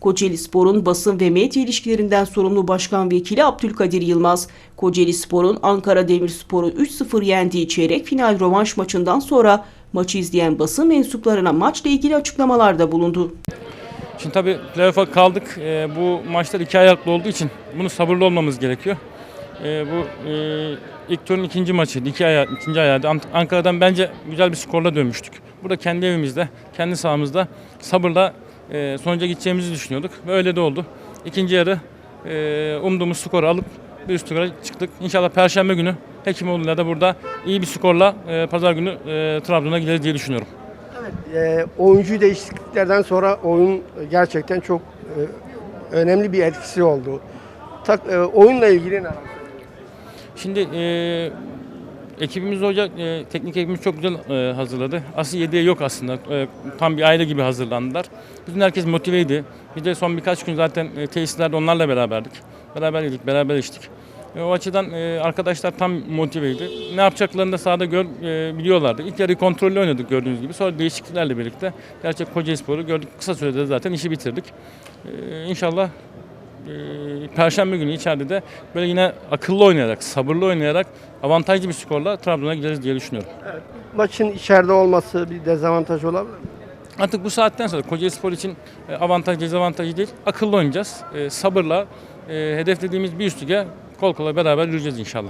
Kocaeli Spor'un basın ve medya ilişkilerinden sorumlu Başkan Vekili Abdülkadir Yılmaz, Kocaeli Spor'un Ankara Demirspor'u 3-0 yendiği çeyrek final rövanş maçından sonra maçı izleyen basın mensuplarına maçla ilgili açıklamalarda bulundu. Şimdi tabii playoff'a kaldık. Ee, bu maçlar iki ayaklı olduğu için bunu sabırlı olmamız gerekiyor. Ee, bu e, ilk turun ikinci maçı, iki aya, ikinci ayağı. Ankara'dan bence güzel bir skorla dönmüştük. Burada kendi evimizde, kendi sahamızda sabırla e, sonuca gideceğimizi düşünüyorduk ve öyle de oldu. İkinci yarı e, umduğumuz skoru alıp bir üst tura çıktık. İnşallah Perşembe günü Hekimoğlu'yla da burada iyi bir skorla e, Pazar günü e, Trabzon'a gideriz diye düşünüyorum. E, oyuncu değişikliklerden sonra oyun gerçekten çok e, önemli bir etkisi oldu. Tak, e, oyunla ilgili ne? Şimdi e, ekibimiz hoca, e, teknik ekibimiz çok güzel e, hazırladı. Asıl 7'ye yok aslında. E, tam bir aile gibi hazırlandılar. Bütün herkes motiveydi. Bir de son birkaç gün zaten e, tesislerde onlarla beraberdik. Beraber yedik, beraber içtik. E, o açıdan e, arkadaşlar tam motiveydi. Ne yapacaklarını da sahada gör, e, biliyorlardı. İlk yarıyı kontrollü oynadık gördüğünüz gibi. Sonra değişikliklerle birlikte gerçek Kocaelispor'u gördük. Kısa sürede zaten işi bitirdik. E, inşallah Perşembe günü içeride de böyle yine akıllı oynayarak, sabırlı oynayarak avantajlı bir skorla Trabzon'a gideriz diye düşünüyorum. Maçın içeride olması bir dezavantaj olabilir mi? Artık bu saatten sonra Kocaeli Spor için e, avantaj dezavantajı değil, akıllı oynayacağız. E, sabırla e, hedeflediğimiz bir üst lige kol kola beraber yürüyeceğiz inşallah.